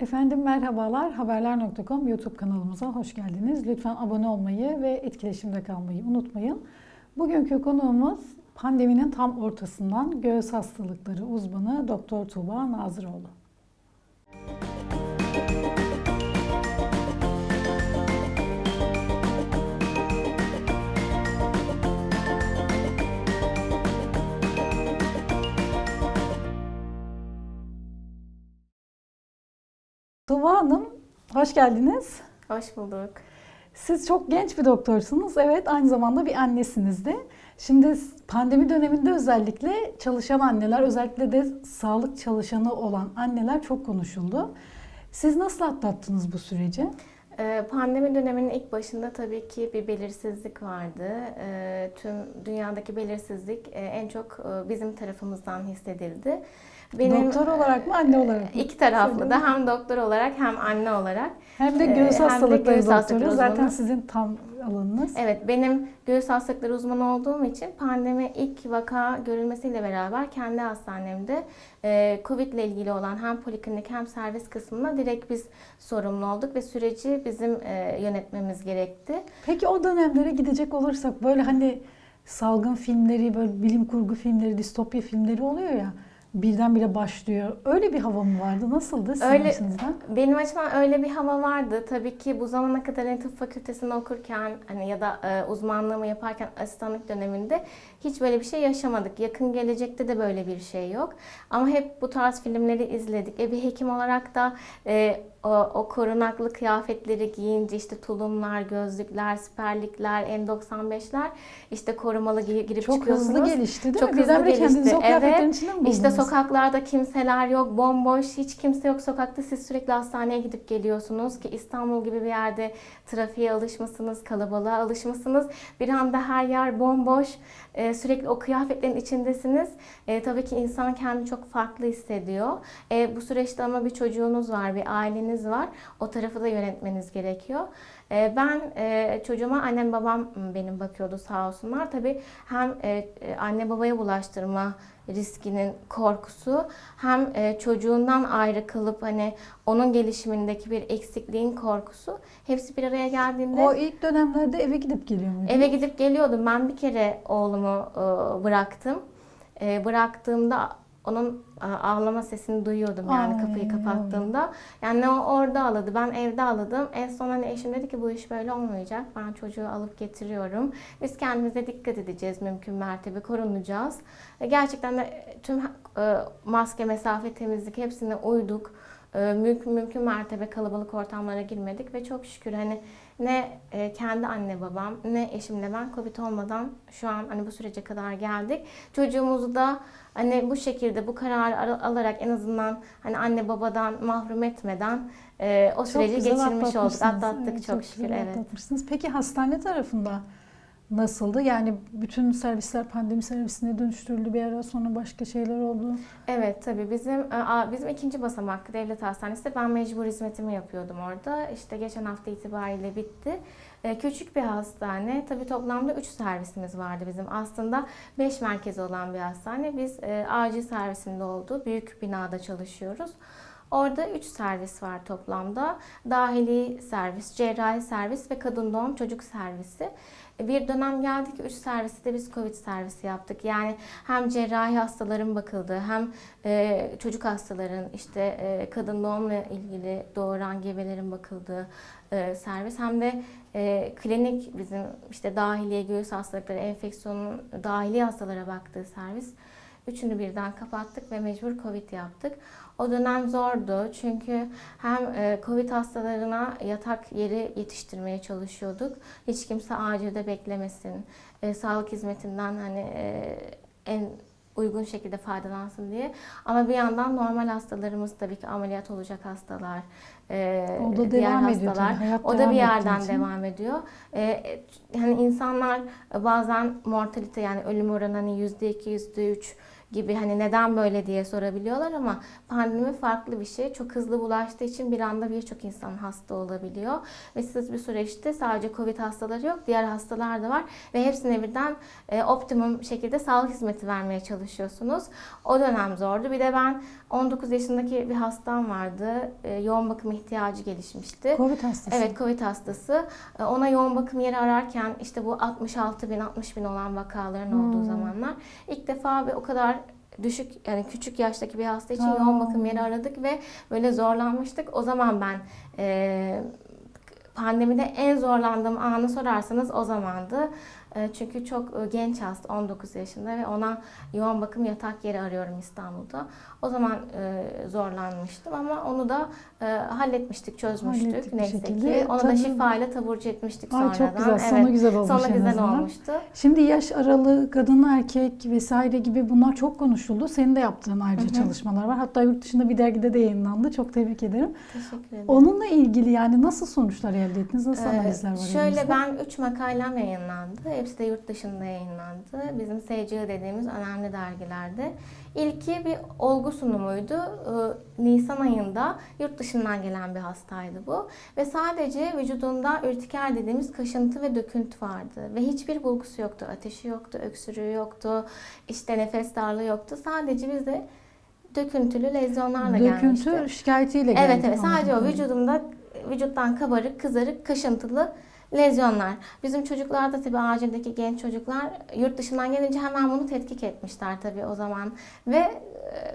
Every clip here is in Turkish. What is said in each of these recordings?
Efendim merhabalar. Haberler.com YouTube kanalımıza hoş geldiniz. Lütfen abone olmayı ve etkileşimde kalmayı unutmayın. Bugünkü konuğumuz pandeminin tam ortasından göğüs hastalıkları uzmanı Doktor Tuğba Nazıroğlu. Tuğba Hanım, hoş geldiniz. Hoş bulduk. Siz çok genç bir doktorsunuz. Evet, aynı zamanda bir annesiniz de. Şimdi pandemi döneminde özellikle çalışan anneler, özellikle de sağlık çalışanı olan anneler çok konuşuldu. Siz nasıl atlattınız bu süreci? Ee, Pandemi döneminin ilk başında tabii ki bir belirsizlik vardı. Ee, Tüm dünyadaki belirsizlik e, en çok e, bizim tarafımızdan hissedildi. Doktor olarak mı, anne olarak mı? İki taraflı da hem doktor olarak hem anne olarak. Hem de Ee, göğüs hastalıkları göğüs doktoru. Zaten sizin tam alanınız. Evet benim göğüs hastalıkları uzmanı olduğum için pandemi ilk vaka görülmesiyle beraber kendi hastanemde e, Covid ile ilgili olan hem poliklinik hem servis kısmında direkt biz sorumlu olduk ve süreci bizim e, yönetmemiz gerekti. Peki o dönemlere gidecek olursak böyle hani salgın filmleri, böyle bilim kurgu filmleri, distopya filmleri oluyor ya birdenbire başlıyor. Öyle bir hava mı vardı? Nasıldı sizin Öyle- açınızdan? Benim açımdan öyle bir hava vardı. Tabii ki bu zamana kadar hani tıp fakültesinde okurken hani ya da e, uzmanlığımı yaparken asistanlık döneminde hiç böyle bir şey yaşamadık. Yakın gelecekte de böyle bir şey yok. Ama hep bu tarz filmleri izledik. E, bir hekim olarak da e, o, o korunaklı kıyafetleri giyince işte tulumlar, gözlükler, siperlikler, N95'ler işte korumalı gi- girip Çok çıkıyorsunuz. hızlı gelişti değil Çok mi? hızlı Birdenbire kendinizi gelişti. o kıyafetlerin Evet. içinde mi buldunuz? İşte sokaklarda kimseler yok, bomboş, hiç kimse yok sokakta. Siz sürekli hastaneye gidip geliyorsunuz ki İstanbul gibi bir yerde trafiğe alışmışsınız, kalabalığa alışmışsınız. Bir anda her yer bomboş, e, sürekli o kıyafetlerin içindesiniz. E, tabii ki insan kendini çok farklı hissediyor. E, bu süreçte ama bir çocuğunuz var, bir aileniz var. O tarafı da yönetmeniz gerekiyor. E, ben e, çocuğuma annem babam benim bakıyordu sağ olsunlar. Tabii hem e, anne babaya bulaştırma riskinin korkusu hem e, çocuğundan ayrı kalıp hani onun gelişimindeki bir eksikliğin korkusu hepsi bir araya geldiğinde O ilk dönemlerde eve gidip geliyor muydu? eve gidip geliyordum. Ben bir kere oğlumu e, bıraktım. E, bıraktığımda onun e, ağlama sesini duyuyordum yani Ay, kapıyı kapattığımda. Yani o orada ağladı, ben evde ağladım. En son hani eşim dedi ki bu iş böyle olmayacak. Ben çocuğu alıp getiriyorum. Biz kendimize dikkat edeceğiz mümkün mertebe korunacağız. E, Gerçekten de tüm e, maske, mesafe, temizlik hepsine uyduk. Mümkün, mümkün mertebe kalabalık ortamlara girmedik ve çok şükür hani ne e, kendi anne babam ne eşimle ben Covid olmadan şu an hani bu sürece kadar geldik. Çocuğumuzu da hani bu şekilde bu kararı al- alarak en azından hani anne babadan mahrum etmeden e, o Çok süreci geçirmiş olduk. Atlattık Evet, çok, güzel şükür evet. Peki hastane tarafında nasıldı? Yani bütün servisler pandemi servisine dönüştürüldü bir ara sonra başka şeyler oldu. Evet tabii bizim e, bizim ikinci basamak devlet hastanesi ben mecbur hizmetimi yapıyordum orada. İşte geçen hafta itibariyle bitti. E, Küçük bir hastane. Tabii toplamda 3 servisimiz vardı bizim. Aslında 5 merkezi olan bir hastane. Biz e, acil servisinde olduğu büyük binada çalışıyoruz. Orada 3 servis var toplamda. Dahili servis, cerrahi servis ve kadın doğum çocuk servisi. Bir dönem geldi ki 3 servisi de biz Covid servisi yaptık. Yani hem cerrahi hastaların bakıldığı hem e, çocuk hastaların işte e, kadın doğumla ilgili doğuran gebelerin bakıldığı e, servis hem de e, klinik bizim işte dahiliye göğüs hastalıkları enfeksiyonun dahiliye hastalara baktığı servis. Üçünü birden kapattık ve mecbur Covid yaptık. O dönem zordu çünkü hem e, Covid hastalarına yatak yeri yetiştirmeye çalışıyorduk. Hiç kimse acilde beklemesin. E, sağlık hizmetinden hani e, en uygun şekilde faydalansın diye. Ama bir yandan normal hastalarımız tabii ki ameliyat olacak hastalar, e, O da diğer devam ediyor hastalar. hayat O da bir yerden için. devam ediyor. E, yani insanlar bazen mortalite yani ölüm oranı hani yüzde iki, yüzde üç gibi hani neden böyle diye sorabiliyorlar ama pandemi farklı bir şey. Çok hızlı bulaştığı için bir anda birçok insan hasta olabiliyor. Ve siz bir süreçte sadece Covid hastaları yok, diğer hastalar da var ve hepsine birden e, optimum şekilde sağlık hizmeti vermeye çalışıyorsunuz. O dönem zordu. Bir de ben 19 yaşındaki bir hastam vardı. E, yoğun bakım ihtiyacı gelişmişti. Covid hastası. Evet Covid hastası. E, Ona yoğun bakım yeri ararken işte bu 66 bin 60 bin olan vakaların olduğu Hmm. zamanlar ilk defa ve o kadar düşük yani küçük yaştaki bir hasta için yoğun bakım yeri aradık ve böyle zorlanmıştık. O zaman ben e, pandemide en zorlandığım anı sorarsanız o zamandı. E, Çünkü çok e, genç hasta 19 yaşında ve ona yoğun bakım yatak yeri arıyorum İstanbul'da. O zaman e, zorlanmıştım ama onu da e, halletmiştik, çözmüştük Hallettik neyse ki. Onu da Tabii. şifayla taburcu etmiştik Ay sonradan. çok güzel. Sonu Evet. güzel olmuş Sonu güzel azından. olmuştu. Şimdi yaş aralığı kadın erkek vesaire gibi bunlar çok konuşuldu. Senin de yaptığın ayrıca Hı hı. çalışmalar var. Hatta yurt dışında bir dergide de yayınlandı. Çok tebrik ederim. Teşekkür ederim. Onunla ilgili yani nasıl sonuçlar elde ettiniz? Nasıl Ee, analizler var Şöyle elinizde? ben 3 makalem yayınlandı. Hepsi de yurt dışında yayınlandı. Bizim SCI dediğimiz önemli dergilerde. İlki bir olgu sunumuydu. Ee, Nisan ayında yurt dışından gelen bir hastaydı bu. Ve sadece vücudunda ürtiker dediğimiz kaşıntı ve döküntü vardı. Ve hiçbir bulgusu yoktu. Ateşi yoktu, öksürüğü yoktu, işte nefes darlığı yoktu. Sadece bize döküntülü lezyonlarla gelmişti. Döküntü şikayetiyle geldi. Evet evet sadece o vücudumda vücuttan kabarık, kızarık, kaşıntılı lezyonlar. Bizim çocuklarda tabii acildeki genç çocuklar yurt dışından gelince hemen bunu tetkik etmişler tabii o zaman. Ve e,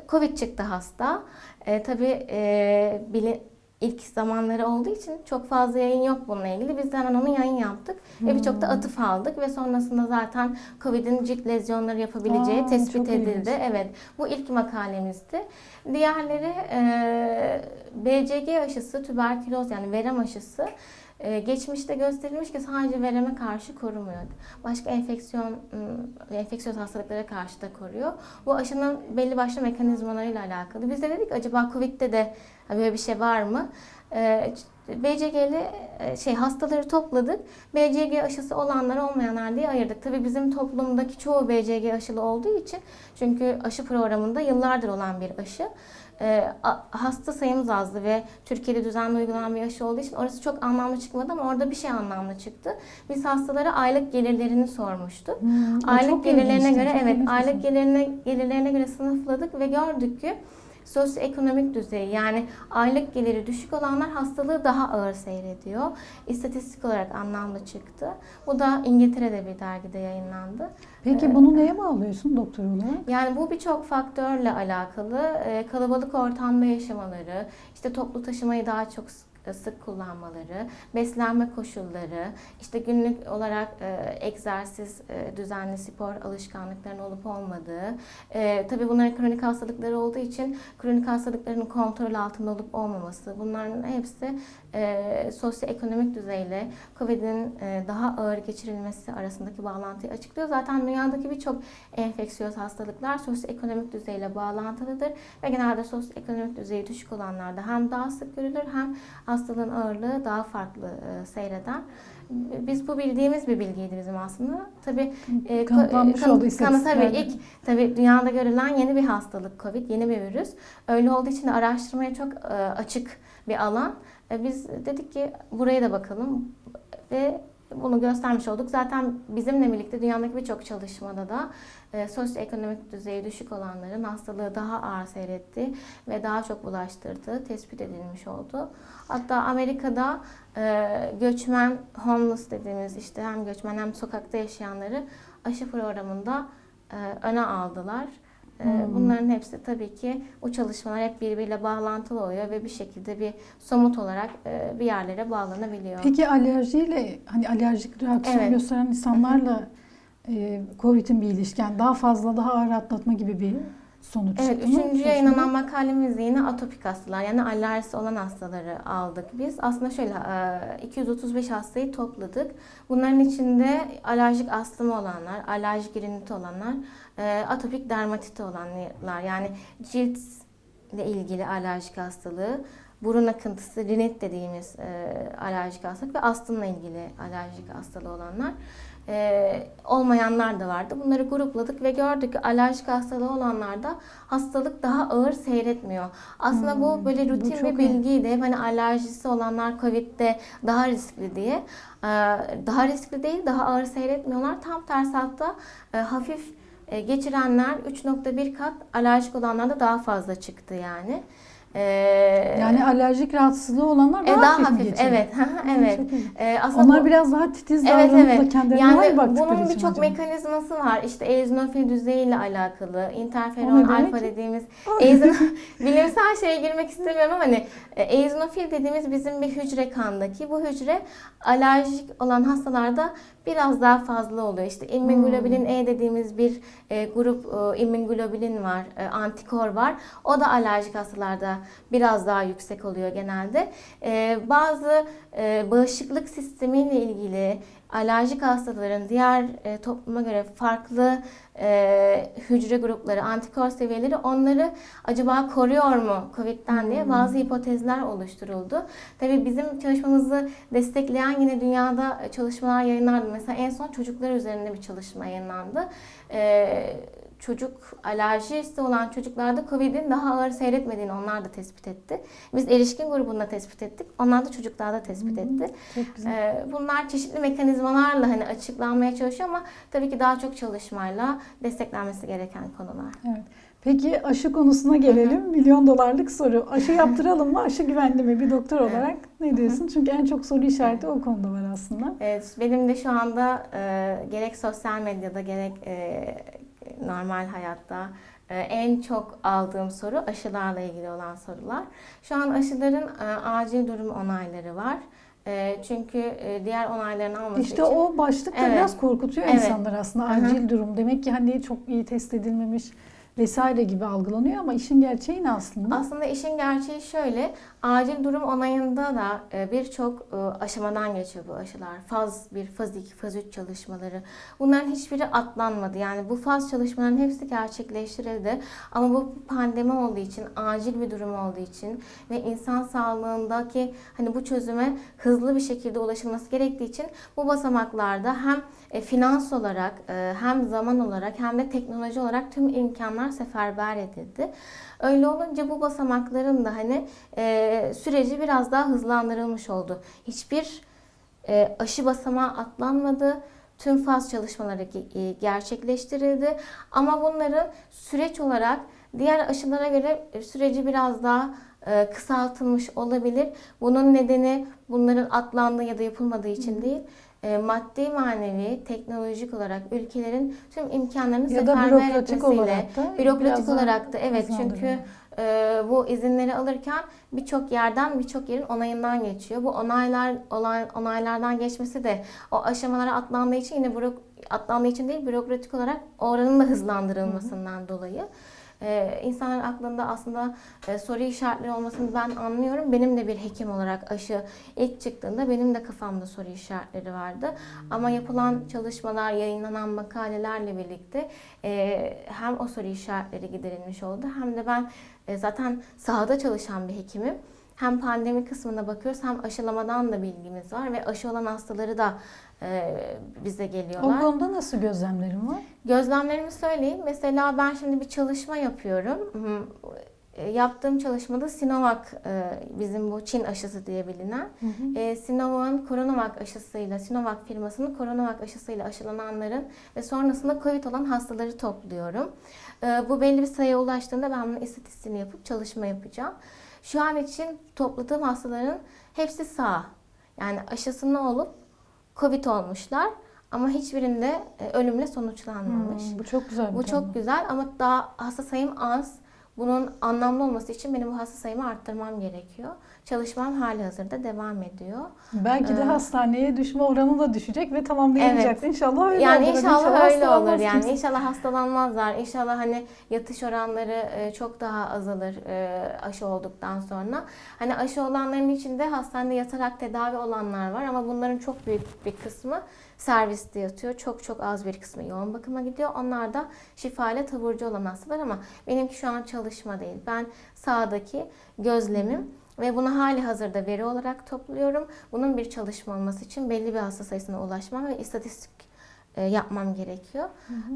Covid çıktı hasta. E, tabii e, bili, ilk zamanları olduğu için çok fazla yayın yok bununla ilgili. Biz de hemen onun yayın yaptık. Ve birçok da atıf aldık ve sonrasında zaten Covid'in cilt lezyonları yapabileceği Aa, tespit edildi. ilginç. Evet. Bu ilk makalemizdi. Diğerleri e, BCG aşısı, tüberküloz yani verem aşısı e, geçmişte gösterilmiş ki sadece vereme karşı korumuyor. Başka enfeksiyon, ım, enfeksiyon hastalıklara karşı da koruyor. Bu aşının belli başlı mekanizmalarıyla alakalı. Biz de dedik acaba Covid'de de böyle bir şey var mı? E, BCG'li şey hastaları topladık. BCG aşısı olanlar olmayanlar diye ayırdık. Tabii bizim toplumdaki çoğu BCG aşılı olduğu için çünkü aşı programında yıllardır olan bir aşı. E, hasta sayımız azdı ve Türkiye'de düzenli uygulanan bir aşı olduğu için orası çok anlamlı çıkmadı ama orada bir şey anlamlı çıktı. Biz hastalara aylık gelirlerini sormuştuk. Hmm, Aylık gelirlerine göre çok evet bir aylık şey. gelirine gelirlerine göre sınıfladık ve gördük ki sosyoekonomik düzey yani aylık geliri düşük olanlar hastalığı daha ağır seyrediyor. İstatistik olarak anlamlı çıktı. Bu da İngiltere'de bir dergide yayınlandı. Peki bunu neye bağlıyorsun doktor olarak? Yani bu birçok faktörle alakalı. Ee, kalabalık ortamda yaşamaları, işte toplu taşımayı daha çok sık, sık kullanmaları, beslenme koşulları, işte günlük olarak e, egzersiz, e, düzenli spor alışkanlıklarının olup olmadığı. E, tabii bunların kronik hastalıkları olduğu için kronik hastalıkların kontrol altında olup olmaması. Bunların hepsi e, sosyoekonomik düzeyle COVID'in e, daha ağır geçirilmesi arasındaki bağlantıyı açıklıyor. Zaten dünyadaki birçok enfeksiyöz hastalıklar sosyoekonomik düzeyle bağlantılıdır ve genelde sosyoekonomik düzeyi düşük olanlarda hem daha sık görülür hem hastalığın ağırlığı daha farklı e, seyreder. Biz bu bildiğimiz bir bilgiydi bizim aslında. Tabii e, Kanıtlanmış kanı- oldu istatistiklerde. tabii ilk tabii dünyada görülen yeni bir hastalık COVID, yeni bir virüs. Öyle olduğu için de araştırmaya çok e, açık bir alan. E, Biz dedik ki buraya da bakalım ve bunu göstermiş olduk. Zaten bizimle birlikte dünyadaki birçok çalışmada da e, sosyoekonomik düzeyi düşük olanların hastalığı daha ağır seyretti ve daha çok bulaştırdığı tespit edilmiş oldu. Hatta Amerika'da e, göçmen homeless dediğimiz işte hem göçmen hem sokakta yaşayanları aşı programında e, öne aldılar. E, Hmm. Bunların hepsi tabii ki bu çalışmalar hep birbiriyle bağlantılı oluyor ve bir şekilde bir somut olarak e, bir yerlere bağlanabiliyor. Peki alerjiyle hani alerjik reaksiyon Evet. gösteren insanlarla e, COVID'in bir ilişki yani daha fazla daha ağır atlatma gibi bir sonuç Evet, üçüncü yayınlanan makalemizde yine atopik hastalar yani alerjisi olan hastaları aldık biz. Aslında şöyle e, 235 hastayı topladık. Bunların içinde alerjik astımı olanlar, alerjik riniti olanlar, e, atopik dermatiti olanlar yani cilt ile ilgili alerjik hastalığı, burun akıntısı, rinit dediğimiz e, alerjik hastalık ve astımla ilgili alerjik hastalığı olanlar. E, olmayanlar da vardı. Bunları grupladık ve gördük ki alerjik hastalığı olanlarda hastalık daha ağır seyretmiyor. Aslında bu Hmm, böyle bu rutin çok bir bilgiydi. Hep Hani alerjisi olanlar Covid'de daha riskli diye. Ee, Daha riskli değil, daha ağır seyretmiyorlar. Tam tersi hatta e, hafif e, geçirenler 3.1 kat alerjik olanlarda daha fazla çıktı yani. Ee, Yani alerjik rahatsızlığı olanlar e, daha, daha hafif, hafif, geçiyor. evet, evet. Ee, aslında Onlar bu- biraz daha titiz Evet evet. kendilerine Yani bunun birçok mekanizması var. İşte eozinofil düzeyiyle alakalı, interferon alfa dediğimiz eozin bilimsel şeye girmek istemiyorum ama hani e, eozinofil dediğimiz bizim bir hücre kandaki. Bu hücre alerjik olan hastalarda biraz daha fazla oluyor. İşte immunoglobulin Hmm. E dediğimiz bir e, grup e, immunoglobulin var, e, antikor var. O da alerjik hastalarda biraz daha yüksek oluyor genelde. E, bazı e, bağışıklık sistemiyle ilgili alerjik hastaların diğer e, topluma göre farklı e, hücre grupları, antikor seviyeleri onları acaba koruyor mu COVID'den diye bazı hipotezler oluşturuldu. Tabii bizim çalışmamızı destekleyen yine dünyada çalışmalar yayınlandı. Mesela en son çocuklar üzerinde bir çalışma yayınlandı. E, çocuk alerjisi olan çocuklarda COVID'in daha ağır seyretmediğini onlar da tespit etti. Biz erişkin grubunda tespit ettik. Onlar da çocuklarda tespit etti. Çok güzel. Ee, Bunlar çeşitli mekanizmalarla hani açıklanmaya çalışıyor ama tabii ki daha çok çalışmayla desteklenmesi gereken konular. Evet. Peki aşı konusuna gelelim. Milyon dolarlık soru. Aşı yaptıralım mı? Aşı güvenli mi? Bir doktor olarak ne diyorsun? Çünkü en çok soru işareti o konuda var aslında. Evet, benim de şu anda e, gerek sosyal medyada gerek e, normal hayatta e, en çok aldığım soru aşılarla ilgili olan sorular. Şu an aşıların e, acil durum onayları var. E, çünkü diğer onayların alması İşte için o başlık da Evet. biraz korkutuyor Evet. insanları aslında. Acil durum. Demek ki hani çok iyi test edilmemiş vesaire gibi algılanıyor ama işin gerçeği ne aslında? Aslında işin gerçeği şöyle, acil durum onayında da e, birçok e, aşamadan geçiyor bu aşılar. Faz 1, faz 2, faz 3 çalışmaları. Bunların hiçbiri atlanmadı. Yani bu faz çalışmaların hepsi gerçekleştirildi. Ama bu pandemi olduğu için, acil bir durum olduğu için ve insan sağlığındaki hani bu çözüme hızlı bir şekilde ulaşılması gerektiği için bu basamaklarda hem e, finans olarak e, hem zaman olarak hem de teknoloji olarak tüm imkanlar seferber edildi. Öyle olunca bu basamakların da hani e, süreci biraz daha hızlandırılmış oldu. Hiçbir e, aşı basamağı atlanmadı. Tüm faz çalışmaları e, gerçekleştirildi. Ama bunların süreç olarak diğer aşılara göre e, süreci biraz daha e, kısaltılmış olabilir. Bunun nedeni bunların atlandığı ya da yapılmadığı için değil. E, Maddi manevi, teknolojik olarak ülkelerin tüm imkanlarını ya seferber etmesiyle Bürokratik olarak da evet çünkü e, bu izinleri alırken birçok yerden birçok yerin onayından geçiyor. Bu onaylar olay, onaylardan geçmesi de o aşamalara atlandığı için yine bürok, atlandığı için değil bürokratik olarak oranın da hızlandırılmasından dolayı. E, insanların aklında aslında e, soru işaretleri olmasını ben anlıyorum. Benim de bir hekim olarak aşı ilk çıktığında benim de kafamda soru işaretleri vardı. Ama yapılan çalışmalar, yayınlanan makalelerle birlikte e, hem o soru işaretleri giderilmiş oldu hem de ben e, zaten sahada çalışan bir hekimim. Hem pandemi kısmına bakıyoruz hem aşılamadan da bilgimiz var ve aşı olan hastaları da e, bize O geliyorlar. konuda nasıl gözlemlerin var? Gözlemlerimi söyleyeyim. Mesela ben şimdi bir çalışma yapıyorum. Hı, e, Yaptığım çalışmada Sinovac, e, bizim bu Çin aşısı diye bilinen, e, Sinovac'ın Coronavac aşısıyla, Sinovac firmasının Coronavac aşısıyla aşılananların ve sonrasında COVID olan hastaları topluyorum. E, Bu belli bir sayıya ulaştığında ben bunun istatistiğini yapıp çalışma yapacağım. Şu an için topladığım hastaların hepsi sağ. Yani aşısını olup COVID olmuşlar ama hiçbirinde e, ölümle sonuçlanmamış. Hmm, bu çok güzel Bu çok güzel ama daha hasta sayım az. Bunun anlamlı olması için benim bu hasta sayımı arttırmam gerekiyor. Çalışmam hali hazırda devam ediyor. Belki de Ee, hastaneye düşme oranı da düşecek ve tamamlayamayacak. Evet. İnşallah öyle yani olur. inşallah, öyle hastalanmaz olur. Yani kimse. inşallah hastalanmazlar. İnşallah hani yatış oranları e, çok daha azalır e, aşı olduktan sonra. Hani aşı olanların içinde hastanede yatarak tedavi olanlar var ama bunların çok büyük bir kısmı serviste yatıyor. Çok çok az bir kısmı yoğun bakıma gidiyor. Onlar da şifayla taburcu olan hastalar ama benimki şu an çalışma değil. Ben sağdaki gözlemim ve bunu hali hazırda veri olarak topluyorum. Bunun bir çalışma olması için belli bir hasta sayısına ulaşmam ve istatistik yapmam gerekiyor.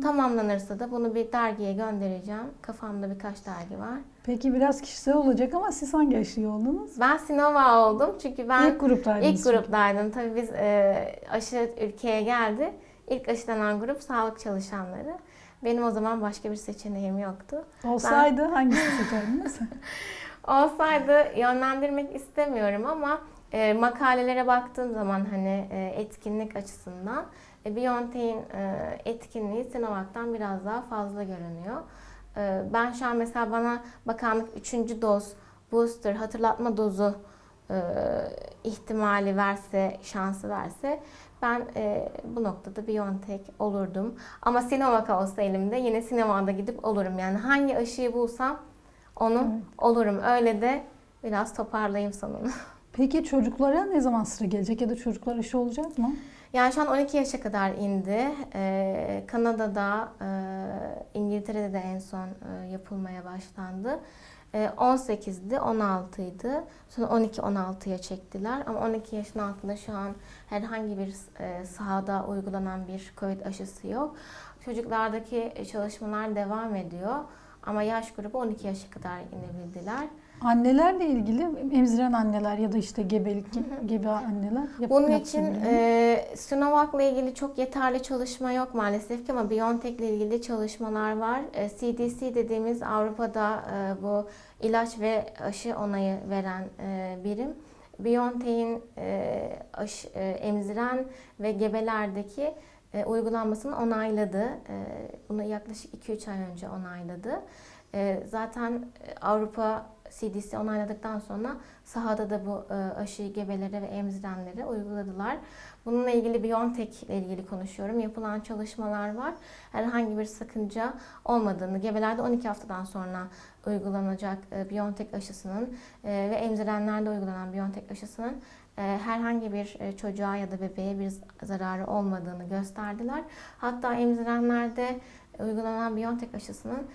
Tamamlanırsa da bunu bir dergiye göndereceğim. Kafamda birkaç dergi var. Peki biraz kişisel olacak ama siz hangi aşıyı oldunuz? Ben Sinova oldum çünkü ben İlk gruptaydınız. ilk gruptaydım. Tabii biz e, aşı ülkeye geldi. İlk aşılanan grup sağlık çalışanları. Benim o zaman başka bir seçeneğim yoktu. Olsaydı hangisini seçerdiniz? Olsaydı yönlendirmek istemiyorum ama e, makalelere baktığım zaman hani e, etkinlik açısından e, BioNTech'in e, etkinliği Sinovac'tan biraz daha fazla görünüyor. E, ben şu an mesela bana bakanlık 3. doz booster hatırlatma dozu e, ihtimali verse, şansı verse ben e, bu noktada BioNTech olurdum. Ama Sinovac olsa elimde yine Sinovac'a gidip olurum. Yani hangi aşıyı bulsam onu Evet. olurum. Öyle de biraz toparlayayım sonunu. Peki çocuklara ne zaman sıra gelecek ya da çocuklar aşı olacak mı? Yani şu an 12 yaşa kadar indi. Ee, Kanada'da, e, İngiltere'de de en son e, yapılmaya başlandı. E, 18'di, 16'ydı. Sonra 12-16'ya çektiler. Ama 12 yaşın altında şu an herhangi bir e, sahada uygulanan bir COVID aşısı yok. Çocuklardaki çalışmalar devam ediyor. Ama yaş grubu 12 yaşa kadar inebildiler. Annelerle ilgili emziren anneler ya da işte gebelik gebe anneler yap- Bunun için e, Sinovac'la ilgili çok yeterli çalışma yok maalesef ki ama BioNTech'le ilgili çalışmalar var. E, CDC dediğimiz Avrupa'da e, bu ilaç ve aşı onayı veren e, birim. BioNTech'in e, aşı, e, emziren ve gebelerdeki e, uygulanmasını onayladı. E, bunu yaklaşık 2-3 ay önce onayladı. E, zaten Avrupa CDC onayladıktan sonra sahada da bu e, aşıyı gebelere ve emzirenlere uyguladılar. Bununla ilgili BioNTech ile ilgili konuşuyorum. Yapılan çalışmalar var. Herhangi bir sakınca olmadığını, gebelerde 12 haftadan sonra uygulanacak e, BioNTech aşısının e, ve emzirenlerde uygulanan BioNTech aşısının herhangi bir çocuğa ya da bebeğe bir zararı olmadığını gösterdiler. Hatta emzirenlerde uygulanan BioNTech aşısının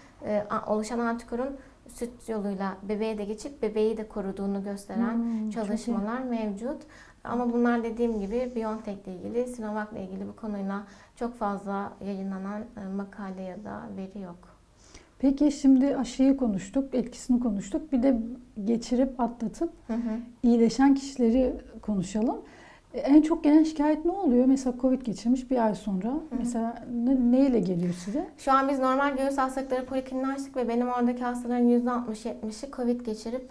oluşan antikorun süt yoluyla bebeğe de geçip bebeği de koruduğunu gösteren Hmm, çalışmalar mevcut. Ama bunlar dediğim gibi BioNTech ile ilgili, Sinovac ile ilgili bu konuyla çok fazla yayınlanan e, makale ya da veri yok. Peki şimdi aşıyı konuştuk, etkisini konuştuk. Bir de geçirip atlatıp iyileşen kişileri konuşalım. E, En çok gelen şikayet ne oluyor? Mesela Covid geçirmiş bir ay sonra. Mesela ne, neyle geliyor size? Şu an biz normal göğüs hastalıkları polikliniğini açtık ve benim oradaki hastaların %60-70'i COVID geçirip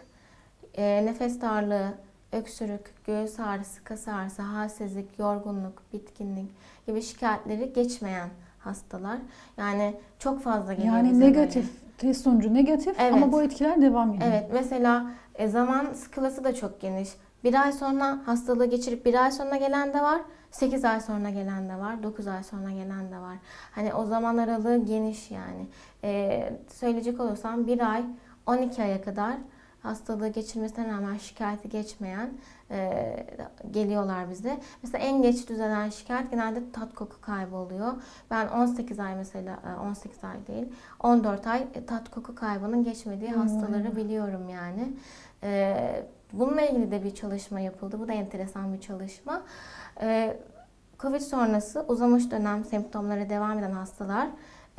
e, nefes darlığı, öksürük, göğüs ağrısı, kas ağrısı, halsizlik, yorgunluk, bitkinlik gibi şikayetleri geçmeyen hastalar. Yani çok fazla geliyor Yani negatif, test sonucu negatif Evet. ama bu etkiler devam ediyor. Evet mesela e, zaman skalası da çok geniş. Bir ay sonra hastalığı geçirip bir ay sonra gelen de var. 8 ay sonra gelen de var. 9 ay sonra gelen de var. Hani o zaman aralığı geniş yani. E, söyleyecek olursam bir ay 12 aya kadar hastalığı geçirmesine rağmen şikayeti geçmeyen e, geliyorlar bize. Mesela en geç düzelen şikayet genelde tat koku kaybı oluyor. Ben 18 ay mesela e, 18 ay değil 14 ay e, tat koku kaybının geçmediği Hmm. hastaları biliyorum yani. E, bununla ilgili de bir çalışma yapıldı. Bu da enteresan bir çalışma. E, Covid sonrası uzamış dönem semptomları devam eden hastalar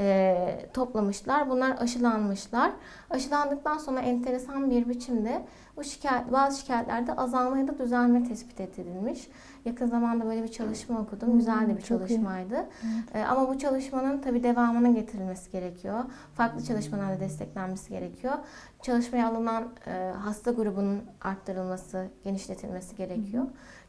e, toplamışlar. Bunlar aşılanmışlar. Aşılandıktan sonra enteresan bir biçimde bu şikayet, bazı şikayetlerde azalma ya da düzelme tespit edilmiş. Yakın zamanda böyle bir çalışma okudum. Hmm, Güzel de bir çalışmaydı. E, ama bu çalışmanın tabii devamının getirilmesi gerekiyor. Farklı çalışmalarla desteklenmesi gerekiyor. Çalışmaya alınan e, hasta grubunun arttırılması, genişletilmesi gerekiyor.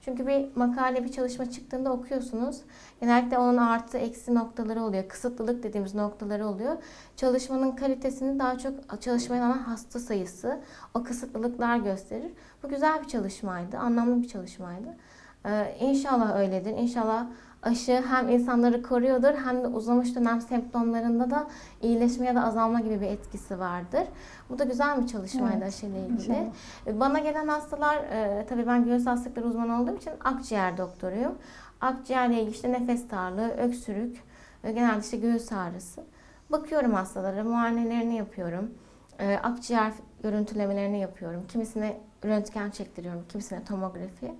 Çünkü bir makale, bir çalışma çıktığında okuyorsunuz. Genellikle onun artı eksi noktaları oluyor. Kısıtlılık dediğimiz noktaları oluyor. Çalışmanın kalitesini daha çok çalışmaya alan hasta sayısı, o kısıtlılıklar gösterir. Bu güzel bir çalışmaydı, anlamlı bir çalışmaydı. Ee, inşallah öyledir. İnşallah aşı hem insanları koruyordur hem de uzamış dönem semptomlarında da iyileşme ya da azalma gibi bir etkisi vardır. Bu da güzel bir çalışmaydı Evet, aşıyla ilgili. İnşallah. Bana gelen hastalar, e, tabii ben göğüs hastalıkları uzmanı olduğum için akciğer doktoruyum. Akciğerle ilgili işte nefes darlığı, öksürük, e, genelde işte göğüs ağrısı. Bakıyorum hastalara, muayenelerini yapıyorum. E, akciğer görüntülemelerini yapıyorum. Kimisine röntgen çektiriyorum, kimisine tomografi.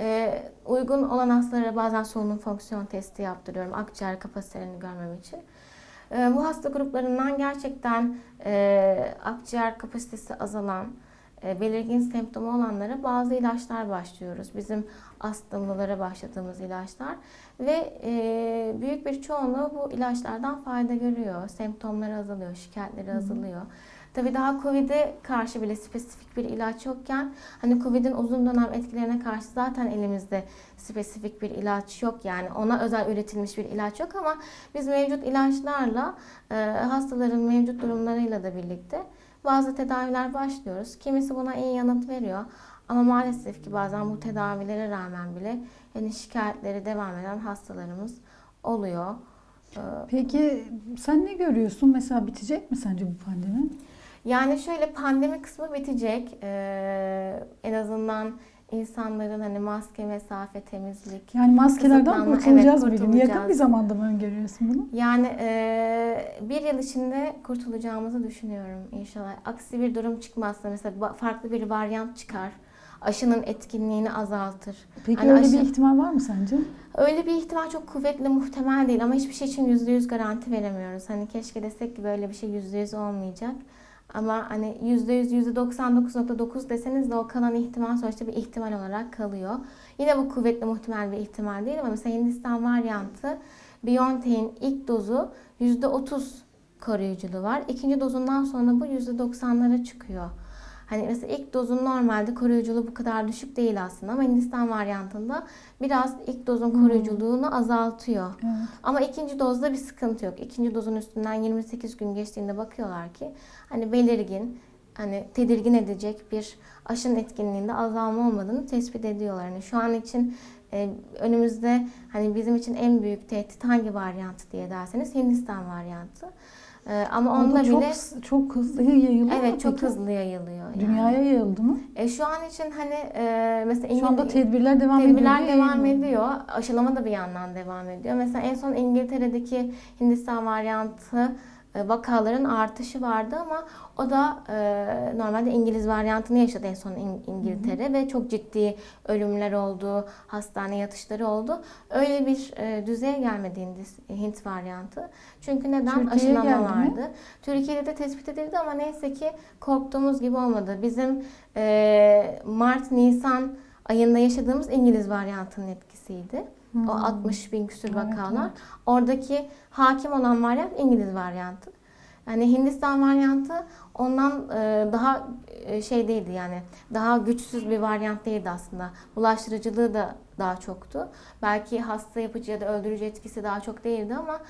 E, uygun olan hastalara bazen solunum fonksiyon testi yaptırıyorum akciğer kapasitelerini görmem için. E, bu hasta gruplarından gerçekten e, akciğer kapasitesi azalan, e, belirgin semptomu olanlara bazı ilaçlar başlıyoruz. Bizim astımlılara başladığımız ilaçlar ve e, büyük bir çoğunluğu bu ilaçlardan fayda görüyor. Semptomları azalıyor, şikayetleri azalıyor. Tabii daha Covid'e karşı bile spesifik bir ilaç yokken hani Covid'in uzun dönem etkilerine karşı zaten elimizde spesifik bir ilaç yok yani ona özel üretilmiş bir ilaç yok ama biz mevcut ilaçlarla e, hastaların mevcut durumlarıyla da birlikte bazı tedaviler başlıyoruz. Kimisi buna iyi yanıt veriyor ama maalesef ki bazen bu tedavilere rağmen bile yani şikayetleri devam eden hastalarımız oluyor. Ee, Peki sen ne görüyorsun? Mesela bitecek mi sence bu pandemi? Yani şöyle pandemi kısmı bitecek. Ee, en azından insanların hani maske, mesafe, temizlik. Yani maskelerden kurtulacağız evet, bir gün. Yakın bir zamanda mı öngörüyorsun bunu? Yani e, bir yıl içinde kurtulacağımızı düşünüyorum inşallah. Aksi bir durum çıkmazsa mesela farklı bir varyant çıkar. Aşının etkinliğini azaltır. Peki Hani öyle aşı- bir ihtimal var mı sence? Öyle bir ihtimal çok kuvvetli muhtemel değil ama hiçbir şey için yüzde yüz garanti veremiyoruz. Hani keşke desek ki böyle bir şey yüzde yüz olmayacak. Ama hani yüzde yüz, yüzde 99.9 deseniz de o kalan ihtimal sonuçta bir ihtimal olarak kalıyor. Yine bu kuvvetli muhtemel bir ihtimal değil ama mesela Hindistan varyantı BioNTech'in ilk dozu yüzde 30 koruyuculuğu var. İkinci dozundan sonra bu yüzde 90'lara çıkıyor. Hani mesela ilk dozun normalde koruyuculuğu bu kadar düşük değil aslında ama Hindistan varyantında biraz ilk dozun koruyuculuğunu azaltıyor. Evet. Ama ikinci dozda bir sıkıntı yok. İkinci dozun üstünden 28 gün geçtiğinde bakıyorlar ki hani belirgin, hani tedirgin edecek bir aşının etkinliğinde azalma olmadığını tespit ediyorlar. Yani şu an için e, önümüzde hani bizim için en büyük tehdit hangi varyantı diye derseniz Hindistan varyantı. E, ama Ama onda çok, bile çok hızlı yayılıyor evet çok peki? hızlı yayılıyor. yani. Dünyaya yayıldı mı? E, şu an için hani e, mesela Şu anda İngil- tedbirler devam ediyor. Tedbirler devam ediyor. Aşılama da bir yandan devam ediyor. Mesela en son İngiltere'deki Hindistan varyantı vakaların artışı vardı ama o da e, normalde İngiliz varyantını yaşadı en son İng- İngiltere ve çok ciddi ölümler oldu, hastane yatışları oldu. Öyle bir e, düzeye gelmedi Hint varyantı. Çünkü neden? Türkiye'ye Aşılama mi? vardı. Türkiye'de de tespit edildi ama neyse ki korktuğumuz gibi olmadı. Bizim e, Mart-Nisan ayında yaşadığımız İngiliz varyantının etkisiydi. Hmm. O 60 bin Evet, vakalar. evet. Oradaki hakim olan varyant İngiliz varyantı. Yani Hindistan varyantı ondan e, daha e, şey değildi yani daha güçsüz bir varyant değildi aslında. Bulaştırıcılığı da daha çoktu. Belki hasta yapıcı ya da öldürücü etkisi daha çok değildi ama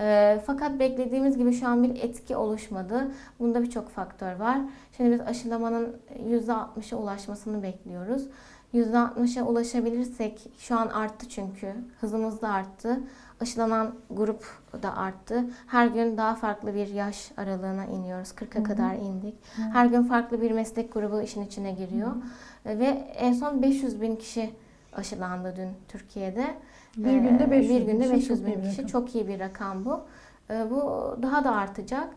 e, fakat beklediğimiz gibi şu an bir etki oluşmadı. Bunda birçok faktör var. Şimdi biz aşılamanın %60'a ulaşmasını bekliyoruz. %60'a ulaşabilirsek şu an arttı çünkü hızımız da arttı. Aşılanan grup da arttı. Her gün daha farklı bir yaş aralığına iniyoruz. 40'a kadar indik. Evet. Her gün farklı bir meslek grubu işin içine giriyor. Ve en son 500 bin kişi aşılandı dün Türkiye'de. Bir günde Ee, 500 bir günde bin kişi, 500 çok bin iyi bir kişi. rakam. Çok iyi bir rakam bu. Ee, Bu daha da artacak.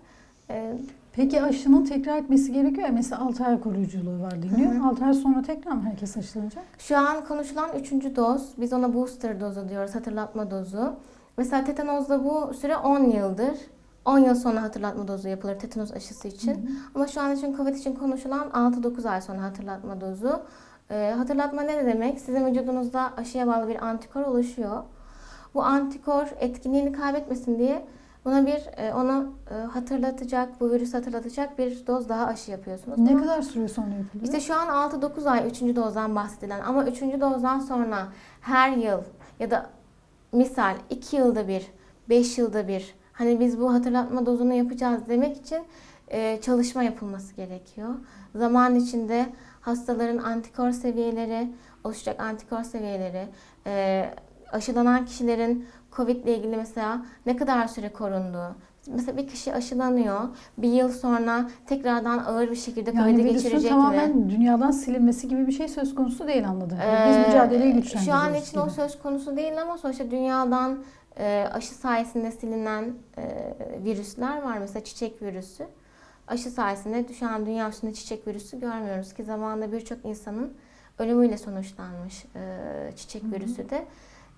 Peki aşının tekrar etmesi gerekiyor ya. Mesela 6 ay koruyuculuğu var deniyor. Hı hı. 6 ay sonra tekrar mı herkes aşılanacak? Şu an konuşulan üçüncü doz, biz ona booster dozu diyoruz, hatırlatma dozu. Mesela tetanozda bu süre 10 yıldır. 10 yıl sonra hatırlatma dozu yapılır tetanoz aşısı için. Ama şu an için COVID için konuşulan 6-9 ay sonra hatırlatma dozu. Ee, hatırlatma ne demek? Sizin vücudunuzda aşıya bağlı bir antikor oluşuyor. Bu antikor etkinliğini kaybetmesin diye buna bir e, onu e, hatırlatacak, bu virüsü hatırlatacak bir doz daha aşı yapıyorsunuz. Ne Ama- kadar süre sonra yapılıyor? işte şu an 6-9 ay 3. dozdan bahsedilen ama 3. dozdan sonra her yıl ya da misal 2 yılda bir, 5 yılda bir hani biz bu hatırlatma dozunu yapacağız demek için e, çalışma yapılması gerekiyor. Zaman içinde hastaların antikor seviyeleri, oluşacak antikor seviyeleri, e, aşılanan kişilerin COVID ile ilgili mesela ne kadar süre korunduğu, Mesela bir kişi aşılanıyor. Bir yıl sonra tekrardan ağır bir şekilde Yani Covid'i geçirecek tamamen mi? dünyadan silinmesi gibi bir şey söz konusu değil anladığım Ee. Biz mücadeleyi güçlendiriyoruz. Şu an için o gibi. söz konusu değil ama sonuçta dünyadan e, aşı sayesinde silinen e, virüsler var. Mesela çiçek virüsü. Aşı sayesinde şu an dünya üstünde çiçek virüsü görmüyoruz ki zamanında birçok insanın ölümüyle sonuçlanmış e, çiçek virüsü de.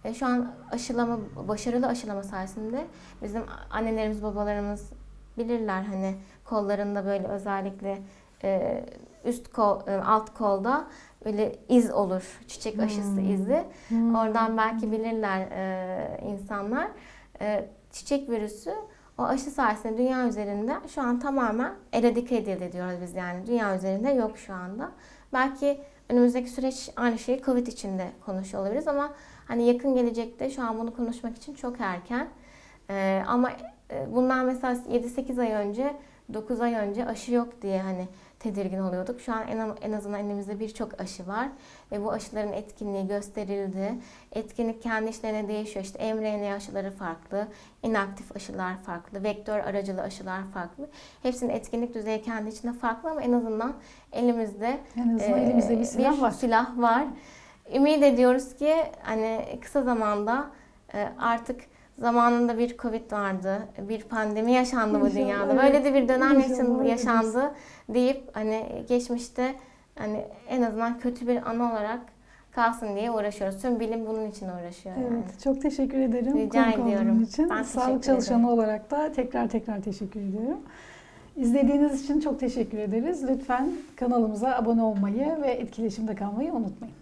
E, şu an aşılama, başarılı aşılama sayesinde bizim annelerimiz, babalarımız bilirler hani kollarında böyle özellikle e, üst kol, e, alt kolda böyle iz olur. Çiçek aşısı Hmm. izi. Hmm. Oradan belki bilirler e, insanlar. E, çiçek virüsü o aşı sayesinde dünya üzerinde şu an tamamen eradike edildi diyoruz biz yani. Dünya üzerinde yok şu anda. Belki önümüzdeki süreç aynı şeyi Covid için de konuşuyor olabiliriz ama hani yakın gelecekte şu an bunu konuşmak için çok erken. E, ama bundan mesela 7-8 ay önce 9 ay önce aşı yok diye hani tedirgin oluyorduk. Şu an en, en azından elimizde birçok aşı var ve bu aşıların etkinliği gösterildi. Etkinlik kendi işlerine değişiyor. İşte mRNA aşıları farklı, inaktif aşılar farklı, vektör aracılı aşılar farklı. Hepsinin etkinlik düzeyi kendi içinde farklı ama en azından elimizde En azından e, elimizde bir silah var. silah var. Ümit ediyoruz ki hani kısa zamanda e, artık zamanında bir Covid vardı, bir pandemi yaşandı bu dünyada. Böyle de bir dönem yaşandı, yaşandı deyip hani geçmişte hani en azından kötü bir anı olarak kalsın diye uğraşıyoruz. Tüm bilim bunun için uğraşıyor. yani. Evet, çok teşekkür ederim Rica konuk ediyorum. için. Ben Sağlık çalışanı ederim. olarak da tekrar tekrar teşekkür ediyorum. İzlediğiniz için çok teşekkür ederiz. Lütfen kanalımıza abone olmayı ve etkileşimde kalmayı unutmayın.